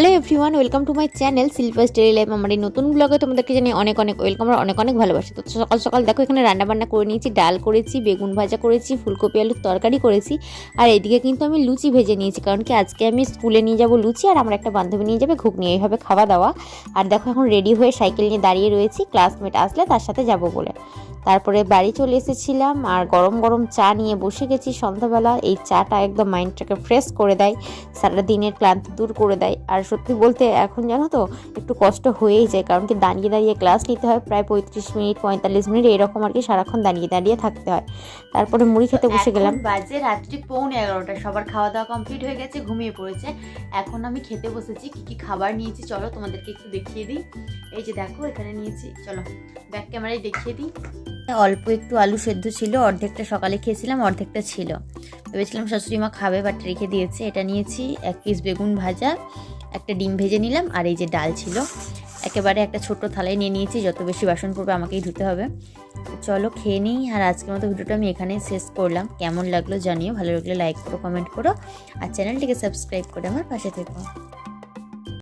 Hello everyone welcome to my channel silver starry life আমার এই নতুন ব্লগে তোমাদেরকে জানি অনেক অনেক ওয়েলকাম আর অনেক অনেক ভালোবাসি। তো সকাল সকাল দেখো এখানে রান্না বান্না করে নিয়েছি, ডাল করেছি, বেগুন ভাজা করেছি, ফুলকপি আলুর তরকারি করেছি, আর এদিকে কিন্তু আমি লুচি ভেজে নিয়েছি, কারণ কি আজকে আমি স্কুলে নিয়ে যাব লুচি আর আমার একটা বান্ধবী নিয়ে যাবে ঘুগনি, এইভাবে খাওয়া দাওয়া। আর দেখো এখন রেডি হয়ে সাইকেল নিয়ে দাঁড়িয়ে রয়েছি ক্লাসমেট আসলে তার সাথে যাব বলে। তারপরে বাড়ি চলে এসেছিলাম আর গরম গরম চা নিয়ে বসে গেছি সন্ধ্যাবেলা। এই চাটা একদম মাইন্ডটাকে ফ্রেশ করে দেয় সারা দিনের ক্লান্তি দূর করে দেয়। আর সত্যি বলতে এখন জানো তো একটু কষ্ট হয়েই যায় কারণ কি দাঁড়িয়ে দাঁড়িয়ে ক্লাস নিতে হয় প্রায় পঁয়ত্রিশ মিনিট পঁয়তাল্লিশ মিনিট এরকম আর কি সারাক্ষণ দাঁড়িয়ে দাঁড়িয়ে থাকতে হয়। তারপরে মুড়ি খেতে বসে গেলাম। বাজে রাত্রি পৌনে এগারোটা সবার খাওয়া দাওয়া কমপ্লিট হয়ে গেছে ঘুমিয়ে পড়েছে। এখন আমি খেতে বসেছি কি কি খাবার নিয়েছি চলো তোমাদেরকে একটু দেখিয়ে দিই। এই যে দেখো এখানে নিয়েছি চলো ব্যাক ক্যামেরায় দেখিয়ে দিই। অল্প একটু আলু সেদ্ধ ছিল, অর্ধেকটা সকালে খেয়েছিলাম, অর্ধেকটা ছিল। ভেবেছিলাম শাশুড়ি মা খাবে বাট রেখে দিয়েছে। এটা নিয়েছি, এক পিস বেগুন ভাজা, একটা ডিম ভেজে নিলাম, আর এই যে ডাল ছিল। একেবারে একটা ছোট থালায় নিয়ে নিয়েছি, যত বেশি বাসন পড়বে আমাকেই ধুতে হবে। চলো খেয়ে নিই, আর আজকের মতো ভিডিওটা আমি এখানেই শেষ করলাম। কেমন লাগল জানিও, ভালো লাগলে লাইক করো কমেন্ট করো, আর চ্যানেলটিকে সাবস্ক্রাইব করে আমার পাশে থেকো।